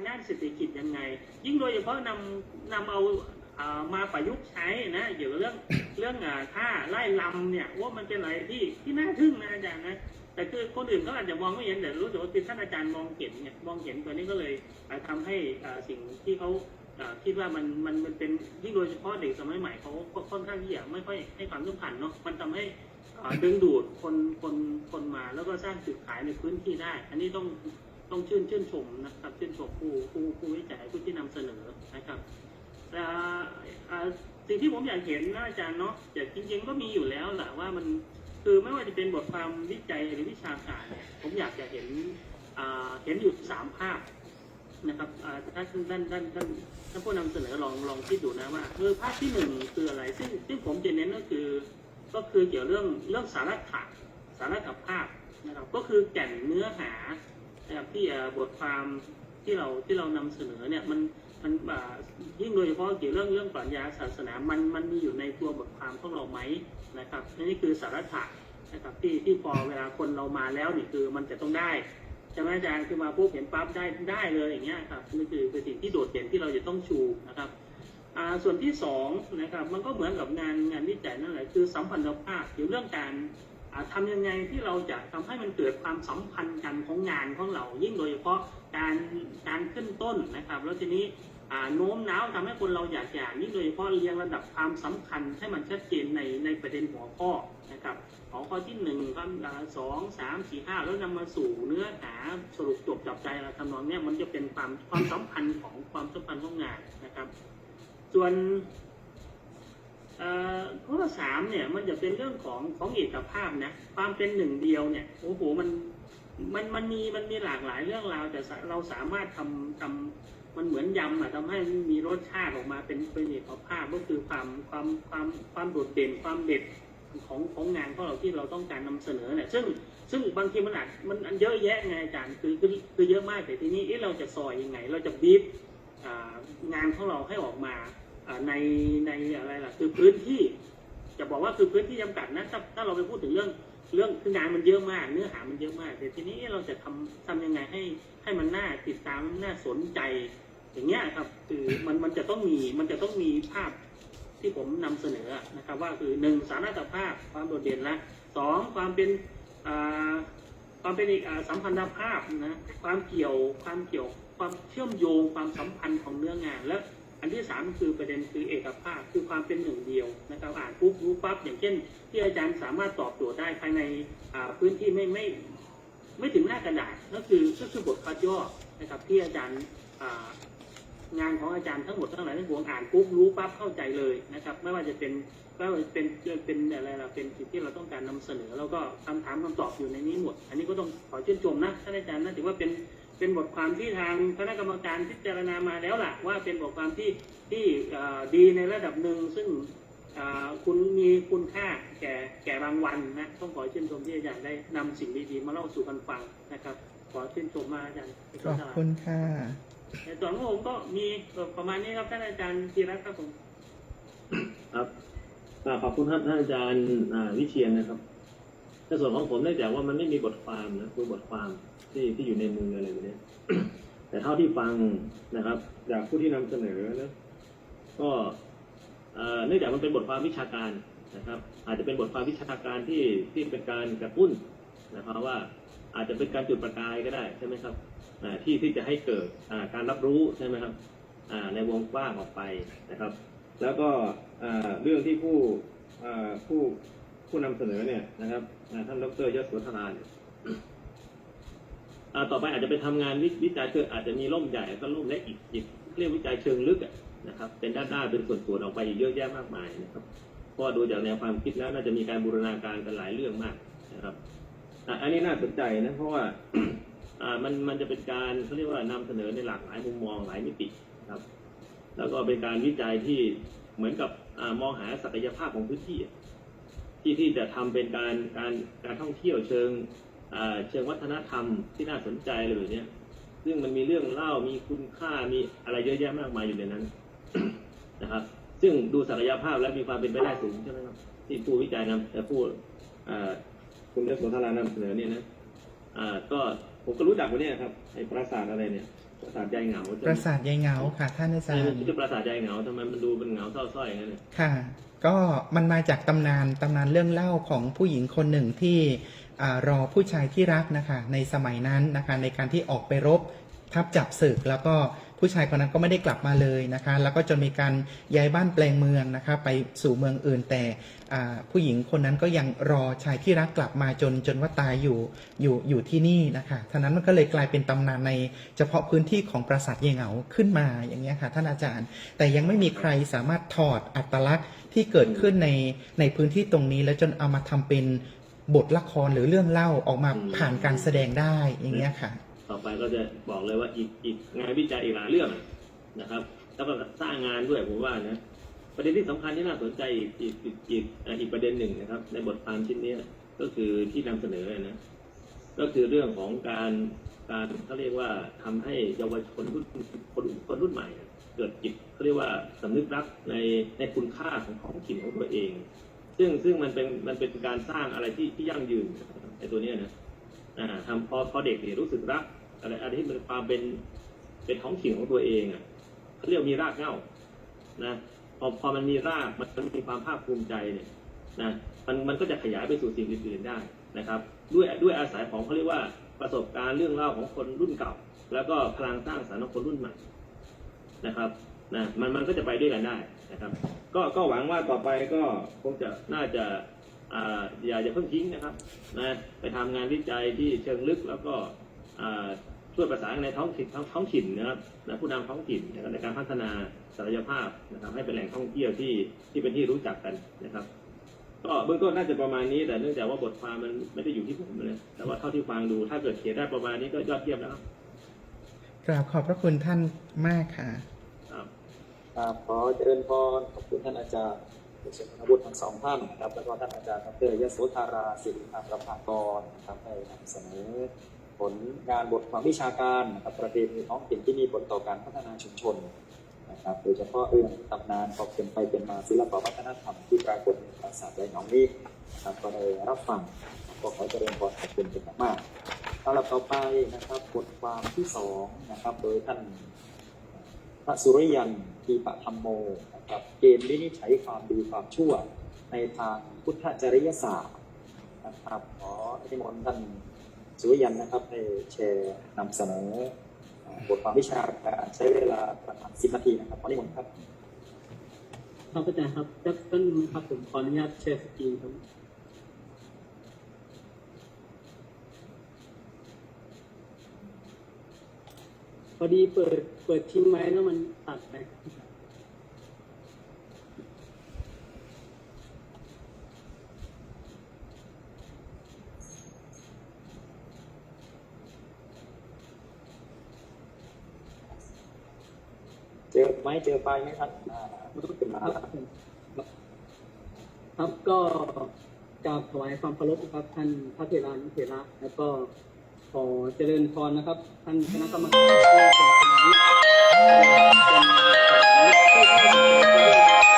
างด้านเศรษฐกิจยังไง ยิ่งโดยเฉพาะนำนำเอาอ่ามาประยุกต์ใช้นะเกี่ยวกับเรื่องเรื่องอ่าท่าไล่ลำเนี่ยว่ามันเป็นอะไรที่ที่น่าทึ่งนะอาจารย์นะแต่คือคนอื่นเขาอาจจะมองไม่เห็นแต่รู้สึกว่าคือท่านอาจารย์มองเห็นเนี่ยมองเห็นตัวนี้ก็เลยอ่าทำให้สิ่งที่เขาคิดว่ามันมันมันเป็นยิ่งโดยเฉพาะเด็กสมัยใหม่เขาก็ค่อนข้างที่จะไม่ค่อยให้ความสำคัญเนาะมันทำให้ดึงดูดคนคนคนมาแล้วก็สร้างจุดขายในพื้นที่ได้ อันนี้ต้อง ต้องชื่นชื่นชมนะครับชื่นชมผู้ผู้ผู้วิจัยผู้ที่นำเสนอนะครับแต่สิ่งที่ผมอยากเห็นนะอาจารย์เนาะแต่จริง ๆ ก็มีอยู่แล้วแหละว่ามันคือไม่ว่าจะเป็นบทความวิจัยหรือวิชาการเนี่ยผมอยากจะเห็นเห็นอยู่สามภาพนะครับอ่าถ้าท่านท่านท่านท่านผู้นำเสนอลองลองคิดดูนะว่าเออภาพที่หนึ่งคืออะไร ซึ่งซึ่งผมจะเน้นก็คือ ก็คือเกี่ยวเรื่องเรื่องสาระถะสาระกับภาพนะครับก็คือแก่นเนื้อหา นะครับที่บทความที่เราที่เรานำเสนอเนี่ยมันมันยิ่งโดยเฉพาะเกี่ยวเรื่องเรื่องปรัชญาศาสนามันมันมีอยู่ในตัวบทความของเราไหมนะครับนี่คือสาระถะนะครับที่ที่พอเวลาคนเรามาแล้วนี่คือมันจะต้องได้ใช่ไหมอาจารย์คือมาปุ๊บเห็นปั๊บได้ได้เลยอย่างเงี้ยครับนี่คือคือสิ่งที่โดดเด่นที่เราจะต้องชูนะครับส่วนที่สองนะครับมันก็เหมือนกับงานงานวิจัยนั่นแหละคือสัมพันธภาพเกี่ยวเรื่องการ อ่าทำยังไงที่เราจะทำให้มันเกิดความสัมพันธ์กันของงานของเรา ยิ่งโดยเฉพาะการการขึ้นต้นนะครับ แล้วทีนี้โน้มน้าวทำให้คนเราอยากอยากยิ่งโดยเฉพาะเรียงระดับความสำคัญให้มันชัดเจนในในประเด็นหัวข้อนะครับหัวข้อที่หนึ่งข้อสองสามสี่ห้าแล้วนำมาสู่เนื้อหาสรุปจบจับใจอะไรทำนองนี้มันจะเป็นความความสัมพันธ์ของความสัมพันธ์ของงานนะครับ ส่วน ข้อสามเนี่ยมันจะเป็นเรื่องของของเอกภาพนะความเป็นหนึ่งเดียวเนี่ยโอ้โหมันมันมันมีมันมีหลากหลายเรื่องราวแต่เราสามารถทำทำมันเหมือนยำอะทำให้มีรสชาติออกมาเป็นเป็นเอกภาพก็คือความความความความโดดเด่นความเด็ดของของงานของเราที่เราต้องการนำเสนอเนี่ยซึ่งซึ่งบางทีมันอาจมันอันเยอะแยะไงอาจารย์คือคือคือเยอะมากแต่ทีนี้เราจะซอยยังไง เราจะบีบงานของเราให้ออกมา ในในอะไรล่ะคือพื้นที่จะบอกว่าคือพื้นที่จำกัดนะถ้าถ้าเราไปพูดถึงเรื่องเรื่องคืองานมันเยอะมาก เนื้อหามันเยอะมาก แต่ทีนี้เราจะทำทำยังไงให้ให้มันน่าติดตามน่าสนใจ อย่างเงี้ยครับคือมันมันจะต้องมีมันจะต้องมีภาพที่ผมนำเสนอนะครับ ว่าคือหนึ่งสาระภาพความโดดเด่นละสองความเป็นความเป็นอีกอ่าสัมพันธภาพนะความเกี่ยวความเกี่ยวความเชื่อมโยงความสัมพันธ์ของเนื้องานและ อันที่สามคือประเด็นคือเอกภาพคือความเป็นหนึ่งเดียวนะครับอ่านปุ๊บรู้ปั๊บอย่างเช่น ที่อาจารย์สามารถตอบโจทย์ได้ภายในพื้นที่ไม่ไม่ไม่ถึงหน้ากระดาษก็คือก็คือบทคัดย่อนะครับที่อาจารย์งานของอาจารย์ทั้งหมดทั้งหลายทั้งปวงอ่านปุ๊บรู้ปั๊บเข้าใจเลยนะครับ ไม่ว่าจะเป็นก็เป็นเป็นอะไรล่ะเป็นสิ่งที่เราต้องการนำเสนอ แล้วก็คำถามคำตอบอยู่ในนี้หมด อันนี้ก็ต้องขอชื่นชมนะท่านอาจารย์นะถือว่าเป็น เป็นบทความที่ทางคณะกรรมการพิจารณามาแล้วล่ะ ว่าเป็นบทความที่ที่เอ่อดีในระดับหนึ่งซึ่งเอ่อคุณมีคุณค่าแก่แก่รางวัลนะต้องขอชื่นชมที่อาจารย์ได้นำสิ่งดีๆมาเล่าสู่กันฟังนะครับ ขอชื่นชมมากอาจารย์ขอบคุณค่ะในส่วนของผมก็มีประมาณนี้ครับท่านอาจารย์ธีรัตน์ครับผมครับอ่าขอบคุณครับท่านอาจารย์อ่าวิเชียนนะครับในส่วนของผมเนื่องจากว่ามันไม่มีบทความนะคือบทความ ที่ที่อยู่ในมืออะไรแบบนี้แต่เท่าที่ฟังนะครับ จากผู้ที่นำเสนอนะก็เนื่องจากมันเป็นบทความวิชาการนะครับ อาจจะเป็นบทความวิชาการที่ที่เป็นการกระตุ้นนะครับว่าอาจจะเป็นการจุดประกายก็ได้ใช่ไหมครับที่ที่จะให้เกิดการรับรู้ใช่ไหมครับในวงกว้างออกไปนะครับ แล้วก็เรื่องที่ผู้ผู้ผู้นำเสนอเนี่ยนะครับท่านดรยศสุธราเนี่ยอ่า ต่อไปอาจจะไปทำงานวิวจัยเชิงอาจจะมีร่มใหญ่แล้วก็ร่มเล็กอีกอีกเรียกวิจัยเชิงลึกนะครับ เป็นด้านๆเป็นส่วนๆออกไปอีกเยอะแยะมากมายนะครับเพราะดูจากแนวความคิดแล้วน่าจะมีการบูรณาการกันหลายเรื่องมากนะครับอะอันนี้น่าสนใจนะเพราะว่าอ่ามันมันจะเป็นการเขาเรียกว่านำเสนอในหลากหลายมุมมองหลายมิตินะครับ แล้วก็เป็นการวิจัยที่เหมือนกับอามองหาศักยภาพของพื้นที่ที่ที่จะทำเป็นการการการท่องเที่ยวเชิง เชิงวัฒนธรรมที่น่าสนใจอะไรแบบเนี้ยซึ่งมันมีเรื่องเล่ามีคุณค่ามีอะไรเยอะแยะมากมายอยู่ในนั้นนะครับ ซึ่งดูศักยภาพและมีความเป็นไปได้สูงใช่ไหมครับที่ผู้วิจัยนำแต่ผู้อ่าคุณยศโสธรานำเสนอเนี่ยนะอ่าก็ผมก็รู้จักวันนี้ครับไอ้ปราสาทอะไรเนี่ยปราสาทยายเหงาใช่ไหมปราสาทยายเหงาค่ะท่านอาจารใช่มันย์ชื่อปราสาทยายเหงาทำไมมันดูเป็นเหงาเศร้าส้อยอย่างนั้นเนี่ยค่ะ ก็มันมาจากตำนานตำนานเรื่องเล่าของผู้หญิงคนหนึ่งที่อา รอผู้ชายที่รักนะคะในสมัยนั้นนะคะในการที่ออกไปรบทับจับศึกแล้วก็ผู้ชายคนนั้นก็ไม่ได้กลับมาเลยนะคะ แล้วก็จนมีการย้ายบ้านแปลงเมืองนะคะไปสู่เมืองอื่นแต่ผู้หญิงคนนั้นก็ยังรอชายที่รักกลับมาจนจนว่าตายอยู่อยู่อยู่ที่นี่นะคะท่านั้นมันก็เลยกลายเป็นตำนานในเฉพาะพื้นที่ของปราสาทเยเหงาขึ้นมาอย่างเงี้ค่ะท่านอาจารย์ แต่ยังไม่มีใครสามารถถอดอัตลักษณ์ที่เกิดขึ้นในในพื้นที่ตรงนี้ แล้วจนเอามาทำเป็น บทละครหรือเรื่องเล่าออกมาผ่านการแสดงได้อย่างเงี้ยค่ะ ต่อไปก็จะบอกเลยว่าอีกอีกงานวิจัยอีกหลายเรื่องนะครับ แล้วก็สร้างงานด้วยผมว่านะประเด็นที่สำคัญที่น่าสนใจอีกอีกอีกอีกอะอีกประเด็นหนึ่งนะครับ ในบทความชิ้นเนี้ยก็คือที่นำเสนอนะก็คือเรื่องของการการเขาเรียกว่าทำให้เยาวชนรุ่นคนคนรุ่นใหม่ เกิดจิตเขาเรียกว่าสำนึกรักในในคุณค่าของของถิ่นของตัวเอง ซึ่งซึ่งมันเป็นมันเป็นการสร้างอะไรที่ที่ยั่งยืนในตัวเนี้ยนะอ่าทำพอพอเด็กเนี่ยรู้สึกรักอะไรอะไรที่มันความเป็นเป็นท้องถิ่นของตัวเองอะเขาเรียกว่ามีรากเหง้านะพอพอมันมีรากมันมีความภาคภูมิใจเนี่ยนะมันมันก็จะขยายไปสู่สิ่งอื่นๆได้นะครับ ด้วยด้วยอาศัยของเขาเรียกว่าประสบการณ์เรื่องเล่าของคนรุ่นเก่า แล้วก็พลังสร้างสรรค์ของคนรุ่นใหม่นะครับ นะมันมันก็จะไปด้วยกันได้นะครับก็ก็หวังว่าต่อไปก็คงจะน่าจะอ่าอย่าอย่าเพิ่งทิ้งนะครับนะไปทำงานวิจัยที่เชิงลึกแล้วก็อ่าช่วยประสานในท้องถิ่นท้องท้องถิ่นนะครับนะผู้นำท้องถิ่นในการพัฒนาศักยภาพนะครับให้เป็นแหล่งท่องเที่ยวที่ที่เป็นที่รู้จักกันนะครับ ก็เบื้องต้นน่าจะประมาณนี้แต่เนื่องจากว่าบทความมันไม่ได้อยู่ที่ผมนะแต่ว่าเท่าที่ฟังดูถ้าเกิดเขียนได้ประมาณนี้ก็ยอดเยี่ยมแล้วครับกราบขอบพระคุณท่านมากค่ะ ครับขอเจริญพรขอบคุณท่านอาจารย์ผู้ทรงคุณวุฒิทั้งสองท่านนะครับแล้วก็ท่านอาจารย์ดรยโสธาราศิริภาประภากรนะครับได้นำเสนอผลงานบทความวิชาการนะครับประเพณีท้องถิ่นที่มีผลต่อการพัฒนาชุมชนนะครับโดยเฉพาะเรื่องตำนานความเป็นไปเป็นมาศิลปวัฒนธรรมที่ปรากฏในภาษาไทยหนองนี้นะครับก็ได้รับฟังก็ขอเจริญพรขอบคุณเป็นอย่างมากสำหรับต่อไปนะครับบทความที่สองนะครับโดยท่าน ระสุริยันทีปะธรรมโมนะครับเกณฑ์วินิจฉัยความดีความชั่ว ในทางพุทธจริยศาสตร์นะครับขอนิมนท่านสุริยันนะครับให้แชร์นำเสนอบทความวิชาการใช้เวลาประมาณ10นาทีนะครับขอนิมนต์ครับครับอาจารย์ครับจะต้นครับผมขออนุญาตแชร์สกรีนครับ พอดีเปิดเปิดทิ้งไว้แล้วมันตัดไปเจอไหมเจอไฟล์ไหมครับอ่าขึ้นมาแล้วครับก็กราบถวายความเคารพนะครับท่านพระเถรานุเถระแล้วก็ ขอเจริญพรนะครับ ท่านคณะกรรมการผู้จัดการ